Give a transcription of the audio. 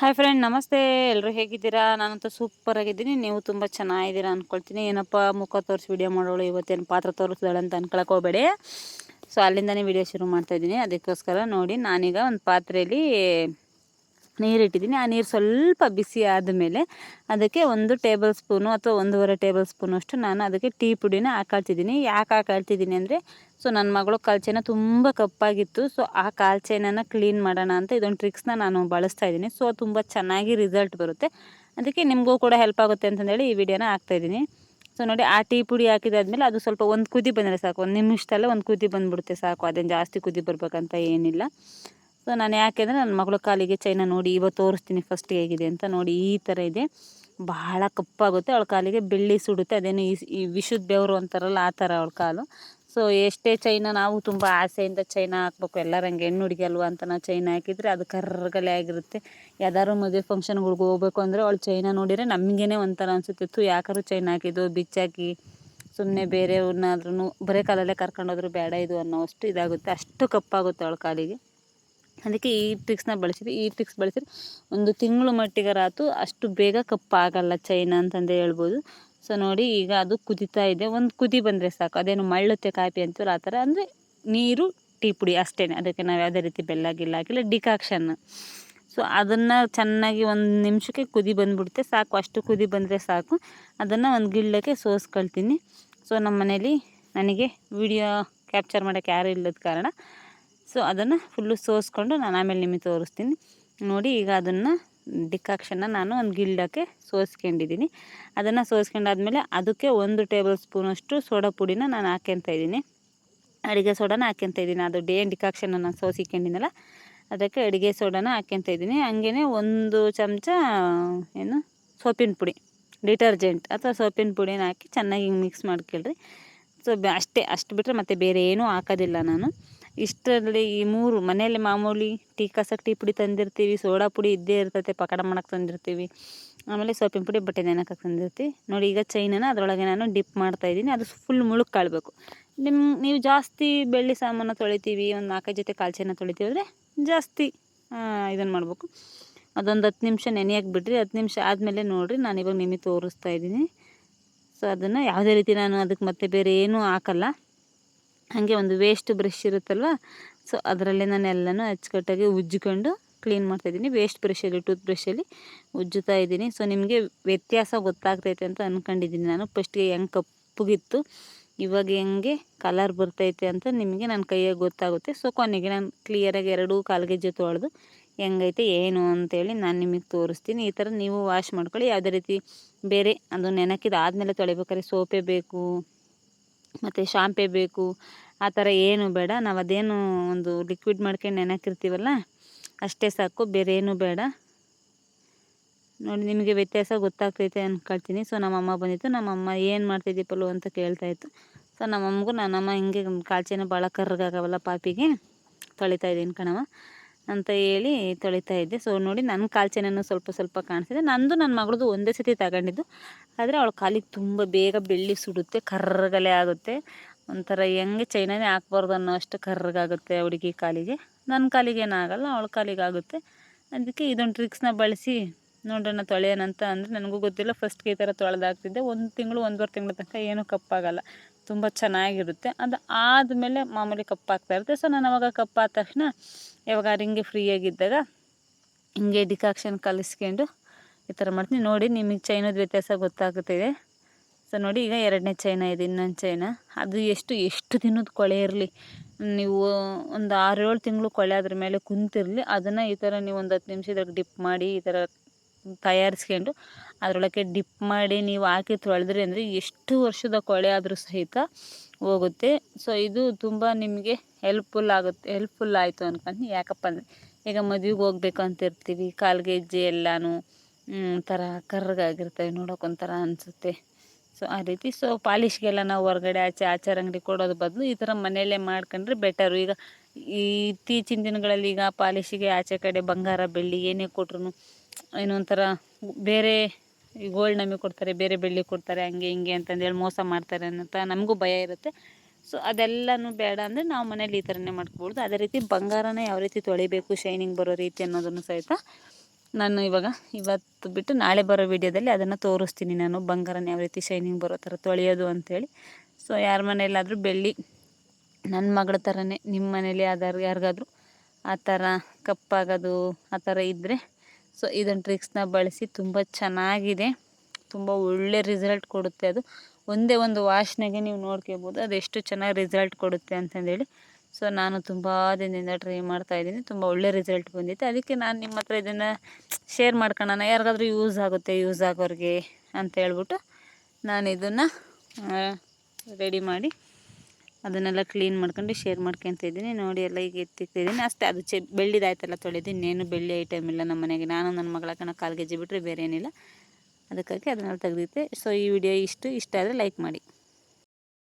Hi friend ನಮಸ್ತೆ. ಎಲ್ಲರೂ ಹೇಗಿದ್ದೀರಾ? ನಾನಂತೂ ಸೂಪರ್ ಆಗಿದ್ದೀನಿ. ನೀವು ತುಂಬ ಚೆನ್ನಾಗಿದ್ದೀರಾ ಅಂದ್ಕೊಳ್ತೀನಿ ಏನಪ್ಪ, ಮುಖ ತೋರಿಸಿ ವಿಡಿಯೋ ಮಾಡೋಳು, ಇವತ್ತೇನು ಪಾತ್ರ ತೋರಿಸ್ದಾಳೆ ಅಂತ ಅನ್ಕೊಳಕ್ಕೆ ಸೊ ಅಲ್ಲಿಂದನೇ ವಿಡಿಯೋ ಶುರು ಮಾಡ್ತಾಯಿದ್ದೀನಿ ಅದಕ್ಕೋಸ್ಕರ ನೋಡಿ, ನಾನೀಗ ಒಂದು ಪಾತ್ರೆಯಲ್ಲಿ ನೀರು ಇಟ್ಟಿದ್ದೀನಿ ಆ ನೀರು ಸ್ವಲ್ಪ ಬಿಸಿ ಆದಮೇಲೆ ಅದಕ್ಕೆ ಒಂದು ಟೇಬಲ್ ಸ್ಪೂನು ಅಥವಾ ಒಂದೂವರೆ ಟೇಬಲ್ ಸ್ಪೂನಷ್ಟು ನಾನು ಅದಕ್ಕೆ ಟೀ ಪುಡಿನ ಹಾಕಾಳ್ತಿದ್ದೀನಿ. ಯಾಕೆ ಹಾಕಾಳ್ತಿದ್ದೀನಿ ಅಂದರೆ, ಸೊ ನನ್ನ ಮಗಳು ಕಾಲ್ಚೆನ ತುಂಬ ಕಪ್ಪಾಗಿತ್ತು. ಸೊ ಆ ಕಾಲ್ಚೇನ ಕ್ಲೀನ್ ಮಾಡೋಣ ಅಂತ ಇದೊಂದು ಟ್ರಿಕ್ಸ್ನ ನಾನು ಬಳಸ್ತಾ ಇದ್ದೀನಿ. ಸೊ ತುಂಬ ಚೆನ್ನಾಗಿ ರಿಸಲ್ಟ್ ಬರುತ್ತೆ. ಅದಕ್ಕೆ ನಿಮಗೂ ಕೂಡ ಹೆಲ್ಪ್ ಆಗುತ್ತೆ ಅಂತಂದೇಳಿ ಈ ವಿಡಿಯೋನ ಹಾಕ್ತಾಯಿದ್ದೀನಿ ಸೊ ನೋಡಿ, ಆ ಟೀ ಪುಡಿ ಹಾಕಿದಾದ್ಮೇಲೆ ಅದು ಸ್ವಲ್ಪ ಒಂದು ಕುದಿ ಬಂದರೆ ಸಾಕು. ಒಂದು ನಿಮಿಷದಲ್ಲೇ ಒಂದು ಕುದಿ ಬಂದುಬಿಡುತ್ತೆ ಸಾಕು. ಅದೇನು ಜಾಸ್ತಿ ಕುದಿ ಬರಬೇಕಂತ ಏನಿಲ್ಲ. ಸೊ ನಾನು ಯಾಕೆಂದರೆ ನನ್ನ ಮಗಳ ಕಾಲಿಗೆ ಚೈನ ನೋಡಿ ಇವತ್ತು ತೋರಿಸ್ತೀನಿ ಫಸ್ಟ್ ಹೇಗಿದೆ ಅಂತ ನೋಡಿ ಈ ಥರ ಇದೆ. ಬಹಳ ಕಪ್ಪಾಗುತ್ತೆ. ಅವಳ ಕಾಲಿಗೆ ಬೆಳ್ಳಿ ಸುಡುತ್ತೆ. ಅದೇನು ಈ ವಿಷದ ಬೆವರು ಅಂತಾರಲ್ಲ, ಆ ಥರ ಅವಳ ಕಾಲು. ಸೊ ಎಷ್ಟೇ ಚೈನ ನಾವು ತುಂಬ ಆಸೆಯಿಂದ ಚೈನ ಹಾಕ್ಬೇಕು. ಎಲ್ಲರಂಗೆ ಹೆಣ್ಣು ಹುಡುಗಿ ಅಲ್ವಾ ಅಂತ ನಾವು ಚೈನ ಹಾಕಿದರೆ ಅದು ಕರ್ರಗಲೆ ಆಗಿರುತ್ತೆ. ಯಾವ್ದಾದ್ರು ಮದುವೆ ಫಂಕ್ಷನ್ಗಳ್ಗೆ ಹೋಗ್ಬೇಕು ಅಂದರೆ ಅವಳು ಚೈನ ನೋಡಿದರೆ ನಮಗೇನೆ ಒಂಥರ ಅನಿಸುತ್ತೆ. ತು ಯಾಕಾದ್ರು ಚೈನ ಹಾಕಿದ್ದು? ಬಿಚ್ಚಾಕಿ. ಸುಮ್ಮನೆ ಬೇರೆಯವ್ರನ್ನಾದ್ರೂ ಬರೇ ಕಾಲಲ್ಲೇ ಕರ್ಕೊಂಡೋದ್ರು ಬೇಡ ಇದು ಅನ್ನೋ ಅಷ್ಟು ಇದಾಗುತ್ತೆ. ಅಷ್ಟು ಕಪ್ಪಾಗುತ್ತೆ ಅವಳ ಕಾಲಿಗೆ. ಅದಕ್ಕೆ ಈ ಟ್ರಿಕ್ಸ್ನ ಬಳಸಿದ್ವಿ ಈ ಟ್ರಿಕ್ಸ್ ಬಳಸಿದ್ರೆ ಒಂದು ತಿಂಗಳು ಮಟ್ಟಿಗರಾತು ಅಷ್ಟು ಬೇಗ ಕಪ್ಪಾಗಲ್ಲ ಚೈನ ಅಂತಂದು ಹೇಳ್ಬೋದು. ಸೊ ನೋಡಿ ಈಗ ಅದು ಕುದಿತಾ ಇದೆ. ಒಂದು ಕುದಿ ಬಂದರೆ ಸಾಕು. ಅದೇನು ಮಳ್ಳುತ್ತೆ ಕಾಪಿ ಅಂತೀವಲ್ಲ ಆ ಥರ. ಅಂದರೆ ನೀರು, ಟೀ ಪುಡಿ ಅಷ್ಟೇ ಅದಕ್ಕೆ ನಾವು ಯಾವುದೇ ರೀತಿ ಬೆಲ್ಲ, ಗಿಲ್ಲ ಹಾಕಿಲ್ಲ. ಡಿಕಾಕ್ಷನ್ ಸೊ ಅದನ್ನು ಚೆನ್ನಾಗಿ ಒಂದು ನಿಮಿಷಕ್ಕೆ ಕುದಿ ಬಂದುಬಿಡುತ್ತೆ. ಸಾಕು. ಅಷ್ಟು ಕುದಿ ಬಂದರೆ ಸಾಕು. ಅದನ್ನು ಒಂದು ಗಿಳ್ಳಕ್ಕೆ ಸೋಸ್ಕೊಳ್ತೀನಿ. ಸೊ ನಮ್ಮ ಮನೇಲಿ ನನಗೆ ವಿಡಿಯೋ ಕ್ಯಾಪ್ಚರ್ ಮಾಡೋಕ್ಕೆ ಯಾರೂ ಇಲ್ಲದ ಕಾರಣ ಸೊ ಅದನ್ನು ಫುಲ್ಲು ಸೋಸ್ಕೊಂಡು ನಾನು ಆಮೇಲೆ ನಿಮಗೆ ತೋರಿಸ್ತೀನಿ. ನೋಡಿ, ಈಗ ಅದನ್ನು ಡಿಕಾಕ್ಷನ್ನ ನಾನು ಒಂದು ಗಿಲ್ಡಕ್ಕೆ ಸೋಸ್ಕೊಂಡಿದ್ದೀನಿ ಅದನ್ನು ಸೋಸ್ಕೊಂಡಾದ್ಮೇಲೆ ಅದಕ್ಕೆ ಒಂದು ಟೇಬಲ್ ಸ್ಪೂನಷ್ಟು ಸೋಡಾ ಪುಡಿನ ನಾನು ಹಾಕ್ಯಂತ ಇದ್ದೀನಿ ಅಡುಗೆ ಸೋಡಾನ ಹಾಕ್ಯಂತ ಇದ್ದೀನಿ ಅದು ಡೇ ಡಿಕಾಕ್ಷನ್ನ ನಾನು ಸೋಸಿಕೊಂಡಿನಲ್ಲ ಅದಕ್ಕೆ ಅಡುಗೆ ಸೋಡಾನ ಹಾಕ್ಯಂತ ಇದ್ದೀನಿ ಹಂಗೇ ಒಂದು ಚಮಚ, ಏನು, ಸೋಪಿನ ಪುಡಿ ಡಿಟರ್ಜೆಂಟ್ ಅಥವಾ ಸೋಪಿನ ಪುಡಿನ ಹಾಕಿ ಚೆನ್ನಾಗಿ ಮಿಕ್ಸ್ ಮಾಡ್ಕೊಳ್ರಿ. ಸೊ ಅಷ್ಟೇ, ಅಷ್ಟು ಬಿಟ್ಟರೆ ಮತ್ತೆ ಬೇರೆ ಏನೂ ಹಾಕೋದಿಲ್ಲ ನಾನು. ಇಷ್ಟರಲ್ಲಿ ಈ ಮೂರು ಮನೆಯಲ್ಲಿ ಮಾಮೂಲಿ ಟೀ ಕಸಕ್ಕೆ ಟೀ ಪುಡಿ ತಂದಿರ್ತೀವಿ, ಸೋಡಾ ಪುಡಿ ಇದ್ದೇ ಇರ್ತೈತೆ, ಪಕಡ ಮಾಡೋಕೆ ತಂದಿರ್ತೀವಿ. ಆಮೇಲೆ ಸೋಪಿನ ಪುಡಿ, ಬಟ್ಟೆ ನೆನಕ್ಕೆ ತಂದಿರ್ತೀವಿ. ನೋಡಿ, ಈಗ ಚೈನನ ಅದರೊಳಗೆ ನಾನು ಡಿಪ್ ಮಾಡ್ತಾ ಇದ್ದೀನಿ. ಅದು ಫುಲ್ ಮುಳುಕಾಳ್ಬೇಕು ನಿಮ್ಮ ನೀವು ಜಾಸ್ತಿ ಬೆಳ್ಳಿ ಸಾಮಾನು ತೊಳಿತೀವಿ, ಒಂದು ನಾಲ್ಕೈದು ಜೊತೆ ಕಾಲ್ಚೆನ ತೊಳಿತೀವಿ ಅಂದರೆ ಜಾಸ್ತಿ ಇದನ್ನು ಮಾಡಬೇಕು. ಅದೊಂದು ಹತ್ತು ನಿಮಿಷ ನೆನೆಯಕ್ಕೆ ಬಿಡ್ರಿ. ಹತ್ತು ನಿಮಿಷ ಆದಮೇಲೆ ನೋಡಿರಿ, ನಾನು ಇವಾಗ ನಿಮಗೆ ತೋರಿಸ್ತಾ ಇದ್ದೀನಿ. ಸೊ ಅದನ್ನು ಯಾವುದೇ ರೀತಿ ನಾನು ಅದಕ್ಕೆ ಮತ್ತೆ ಬೇರೆ ಏನೂ ಹಾಕಲ್ಲ. ಹಾಗೆ ಒಂದು ವೇಸ್ಟ್ ಬ್ರಷ್ ಇರುತ್ತಲ್ವ? ಸೊ ಅದರಲ್ಲೇ ನಾನು ಎಲ್ಲನೂ ಅಚ್ಚುಕಟ್ಟಾಗಿ ಉಜ್ಜಿಕೊಂಡು ಕ್ಲೀನ್ ಮಾಡ್ತಾಯಿದ್ದೀನಿ. ವೇಸ್ಟ್ ಬ್ರಷಲ್ಲಿ ಟೂತ್ ಬ್ರಷಲ್ಲಿ ಉಜ್ಜುತ್ತಾ ಇದ್ದೀನಿ. ಸೊ ನಿಮಗೆ ವ್ಯತ್ಯಾಸ ಗೊತ್ತಾಗ್ತೈತೆ ಅಂತ ಅಂದ್ಕೊಂಡಿದ್ದೀನಿ ನಾನು. ಫಸ್ಟ್ಗೆ ಹೆಂಗೆ ಕಪ್ಪುಗಿತ್ತು, ಇವಾಗ ಹೆಂಗೆ ಕಲರ್ ಬರ್ತೈತೆ ಅಂತ ನಿಮಗೆ ನನ್ನ ಕೈಯಾಗ ಗೊತ್ತಾಗುತ್ತೆ. ಸೊ ಕೊನೆಗೆ ನಾನು ಕ್ಲಿಯರಾಗಿ ಎರಡೂ ಕಾಲ್ಗೆಜ್ಜೆ ತೊಳೆದು ಹೆಂಗೈತೆ, ಏನು ಅಂತೇಳಿ ನಾನು ನಿಮಗೆ ತೋರಿಸ್ತೀನಿ. ಈ ಥರ ನೀವು ವಾಶ್ ಮಾಡ್ಕೊಳ್ಳಿ. ಯಾವುದೇ ರೀತಿ ಬೇರೆ ಅದು ನೆನಕಿದಾದ್ಮೇಲೆ ತೊಳಿಬೇಕಾದ್ರೆ ಸೋಪೇ ಬೇಕು. ಮತ್ತು ಶಾಂಪೆ ಬೇಕು, ಆ ಥರ ಏನು ಬೇಡ. ನಾವು ಅದೇನು ಒಂದು ಲಿಕ್ವಿಡ್ ಮಾಡ್ಕೊಂಡು ನೆನಕಿರ್ತೀವಲ್ಲ, ಅಷ್ಟೇ ಸಾಕು, ಬೇರೆ ಏನು ಬೇಡ. ನೋಡಿ, ನಿಮಗೆ ವ್ಯತ್ಯಾಸ ಗೊತ್ತಾಗ್ತೈತೆ ಅಂದ್ಕೊಳ್ತೀನಿ ಸೊ ನಮ್ಮಮ್ಮ ಬಂದಿತ್ತು. ನಮ್ಮಮ್ಮ ಏನು ಮಾಡ್ತಿದ್ದಿ ಪಲ್ಲು ಅಂತ ಕೇಳ್ತಾಯಿತ್ತು ಸೊ ನಮ್ಮಮ್ಮಗೂ ನನ್ನಮ್ಮ ಹಿಂಗೆ ಕಾಲ್ಚೆನ ಭಾಳ ಕರ್ರಗಾಗವಲ್ಲ ಪಾಪಿಗೆ. ತೊಳಿತಾ ಇದ್ದೀನಿ ಅಂತ ಹೇಳಿ ತೊಳಿತಾ ಇದ್ದೆ. ಸೊ ನೋಡಿ ನನ್ನ ಕಾಲ್ಚೆನೂ ಸ್ವಲ್ಪ ಸ್ವಲ್ಪ ಕಾಣಿಸಿದೆ. ನಂದು ನನ್ನ ಮಗಳದು ಒಂದೇ ಸತಿ ತಗೊಂಡಿದ್ದು. ಆದರೆ ಅವಳ ಕಾಲಿಗೆ ತುಂಬ ಬೇಗ ಬೆಳ್ಳಿ ಸುಡುತ್ತೆ, ಕರ್ರಗಲೆ ಆಗುತ್ತೆ. ಒಂಥರ ಹೆಂಗೆ ಚೈನಾನೇ ಹಾಕ್ಬಾರ್ದು ಅನ್ನೋ ಅಷ್ಟು ಕರ್ರಗಾಗುತ್ತೆ ಹುಡುಗಿ ಕಾಲಿಗೆ. ನನ್ನ ಕಾಲಿಗೆ ಏನಾಗಲ್ಲ ಅವಳ ಕಾಲಿಗೆ ಆಗುತ್ತೆ. ಅದಕ್ಕೆ ಇದೊಂದು ಟ್ರಿಕ್ಸ್ನ ಬಳಸಿ ನೋಡೋಣ ತೊಳೆಯೋಣಂತ ಅಂದರೆ ನನಗೂ ಗೊತ್ತಿಲ್ಲ. ಫಸ್ಟ್ಗೆ ಈ ಥರ ತೊಳೆದಾಗ್ತಿದ್ದೆ ಒಂದು ತಿಂಗಳು, ಒಂದೂವರೆ ತಿಂಗಳ ತನಕ ಏನೂ ಕಪ್ಪಾಗಲ್ಲ. ತುಂಬ ಚೆನ್ನಾಗಿರುತ್ತೆ. ಅದು ಆದಮೇಲೆ ಮಾಮೂಲಿ ಕಪ್ಪಾಗ್ತಾ ಇರುತ್ತೆ. ಸೊ ನಾನು ಅವಾಗ ಕಪ್ಪಾದ ತಕ್ಷಣ ಯಾವಾಗ ಹಿಂಗೆ ಫ್ರೀಯಾಗಿದ್ದಾಗ ಹಿಂಗೆ ಡಿಕಾಕ್ಷನ್ ಕಲಿಸ್ಕೊಂಡು ಈ ಥರ ಮಾಡ್ತೀನಿ. ನೋಡಿ, ನಿಮಗೆ ಚೈನದ ವ್ಯತ್ಯಾಸ ಗೊತ್ತಾಗುತ್ತಿದೆ ಸೊ ನೋಡಿ, ಈಗ ಎರಡನೇ ಚೈನ ಇದೆ, ಇನ್ನೊಂದು ಚೈನ. ಅದು ಎಷ್ಟು ಎಷ್ಟು ದಿನದ ಕೊಳೆ ಇರಲಿ? ನೀವು ಒಂದು ಆರು ಏಳು ತಿಂಗಳು ಕೊಳೆ ಅದ್ರ ಮೇಲೆ ಕುಂತಿರಲಿ. ಅದನ್ನು ಈ ಥರ ನೀವು ಒಂದು ಹತ್ತು ನಿಮಿಷದಾಗ ಡಿಪ್ ಮಾಡಿ ಈ ಥರ ತಯಾರಿಸ್ಕೊಂಡು ಅದರೊಳಗೆ ಡಿಪ್ ಮಾಡಿ ನೀವು ಹಾಕಿ ತೊಳೆದ್ರಿ ಅಂದರೆ ಎಷ್ಟು ವರ್ಷದ ಕೊಳೆ ಆದರೂ ಸಹಿತ ಹೋಗುತ್ತೆ. ಸೊ ಇದು ತುಂಬ ನಿಮಗೆ ಹೆಲ್ಪ್ಫುಲ್ ಆಗುತ್ತೆ ಹೆಲ್ಪ್ಫುಲ್ ಆಯಿತು ಅಂದ್ಕೊಂಡು ಯಾಕಪ್ಪ ಅಂದರೆ, ಈಗ ಮದುವೆಗೆ ಹೋಗ್ಬೇಕು ಅಂತ ಇರ್ತೀವಿ ಕಾಲ್ಗೆಜ್ಜೆ ಎಲ್ಲನೂ ಥರ ಕರ್ರಗಾಗಿರ್ತವೆ ನೋಡೋಕೆ ಅನಿಸುತ್ತೆ. ಸೊ ಆ ರೀತಿ. ಸೊ ಪಾಲಿಷ್ಗೆಲ್ಲ ನಾವು ಹೊರಗಡೆ ಆಚೆ, ಆಚಾರ ಅಂಗಡಿ ಕೊಡೋದು ಬದಲು ಈ ಥರ ಮನೆಯಲ್ಲೇ ಮಾಡ್ಕೊಂಡ್ರೆ ಬೆಟರು ಈಗ ಈ ಇತ್ತೀಚಿನ ದಿನಗಳಲ್ಲಿ ಈಗ ಪಾಲಿಶಿಗೆ ಆಚೆ ಕಡೆ ಬಂಗಾರ ಬೆಳ್ಳಿ ಏನೇ ಕೊಟ್ರು ಏನೋ ಒಂಥರ ಬೇರೆ ಗೋಲ್ಡ್ ನಮಗೆ ಕೊಡ್ತಾರೆ, ಬೇರೆ ಬೆಳ್ಳಿ ಕೊಡ್ತಾರೆ, ಹಂಗೆ ಹಿಂಗೆ ಅಂತಂದೇಳಿ ಮೋಸ ಮಾಡ್ತಾರೆ ಅಂತ ನಮಗೂ ಭಯ ಇರುತ್ತೆ. ಸೊ ಅದೆಲ್ಲನೂ ಬೇಡ ಅಂದರೆ ನಾವು ಮನೇಲಿ ಈ ಥರನೇ ಮಾಡ್ಕೊಬೋದು ಅದೇ ರೀತಿ ಬಂಗಾರನ ಯಾವ ರೀತಿ ತೊಳಿಬೇಕು ಶೈನಿಂಗ್ ಬರೋ ರೀತಿ ಅನ್ನೋದನ್ನು ಸಹಿತ ನಾನು ಇವಾಗ ಇವತ್ತು ಬಿಟ್ಟು ನಾಳೆ ಬರೋ ವಿಡಿಯೋದಲ್ಲಿ ಅದನ್ನು ತೋರಿಸ್ತೀನಿ ನಾನು. ಬಂಗಾರನ ಯಾವ ರೀತಿ ಶೈನಿಂಗ್ ಬರೋ ಥರ ತೊಳೆಯೋದು ಅಂಥೇಳಿ ಸೊ ಯಾರ ಮನೆಯಲ್ಲಾದರೂ ಬೆಳ್ಳಿ ನನ್ನ ಮಗಳ ಥರನೇ ನಿಮ್ಮ ಮನೇಲಿ ಯಾವ್ದಾರು ಯಾರಿಗಾದ್ರೂ ಆ ಥರ ಕಪ್ಪಾಗೋದು, ಆ ಥರ ಇದ್ದರೆ ಸೊ ಇದನ್ನು ಟ್ರಿಕ್ಸ್ನ ಬಳಸಿ ತುಂಬ ಚೆನ್ನಾಗಿದೆ. ತುಂಬ ಒಳ್ಳೆ ರಿಸಲ್ಟ್ ಕೊಡುತ್ತೆ ಅದು. ಒಂದೇ ಒಂದು ವಾಶ್ನೆಗೆ ನೀವು ನೋಡ್ಕೋಬೋದು ಅದು ಎಷ್ಟು ಚೆನ್ನಾಗಿ ರಿಸಲ್ಟ್ ಕೊಡುತ್ತೆ ಅಂತಂದೇಳಿ. ಸೊ ನಾನು ತುಂಬ ದಿನದಿಂದ ಟ್ರೈ ಮಾಡ್ತಾ ಇದ್ದೀನಿ. ತುಂಬ ಒಳ್ಳೆ ರಿಸಲ್ಟ್ ಬಂದಿತ್ತು. ಅದಕ್ಕೆ ನಾನು ನಿಮ್ಮ ಹತ್ರ ಇದನ್ನು ಶೇರ್ ಮಾಡ್ಕೊಳ್ಳೋಣ ಯಾರಿಗಾದ್ರೂ ಯೂಸ್ ಆಗುತ್ತೆ ಯೂಸ್ ಆಗೋರಿಗೆ ಅಂತ ಹೇಳ್ಬಿಟ್ಟು ನಾನು ಇದನ್ನು ರೆಡಿ ಮಾಡಿ ಅದನ್ನೆಲ್ಲ ಕ್ಲೀನ್ ಮಾಡ್ಕೊಂಡು ಶೇರ್ ಮಾಡ್ಕೊತ ಇದ್ದೀನಿ ನೋಡಿ ಎಲ್ಲ ಈಗ ಎತ್ತಿಟ್ಟಿದ್ದೀನಿ. ಅಷ್ಟೇ, ಅದು ಚೆ, ಬೆಳ್ಳಿದಾಯ್ತಲ್ಲ ತೊಳೆದು, ಇನ್ನೇನು ಬೆಳ್ಳಿ ಐಟಮ್ ಇಲ್ಲ ನಮ್ಮ ಮನೆಗೆ. ನಾನು ನನ್ನ ಮಗಳ ಕಣ ಕಾಲು ಗೆಜ್ಜೆ ಬಿಟ್ಟರೆ ಬೇರೆ ಏನಿಲ್ಲ ಅದಕ್ಕಾಗಿ ಅದನ್ನೆಲ್ಲ ತೆಗೆದಿತ್ತೆ ಸೊ ಈ ವಿಡಿಯೋ ಇಷ್ಟು. ಇಷ್ಟ ಆದರೆ ಲೈಕ್ ಮಾಡಿ.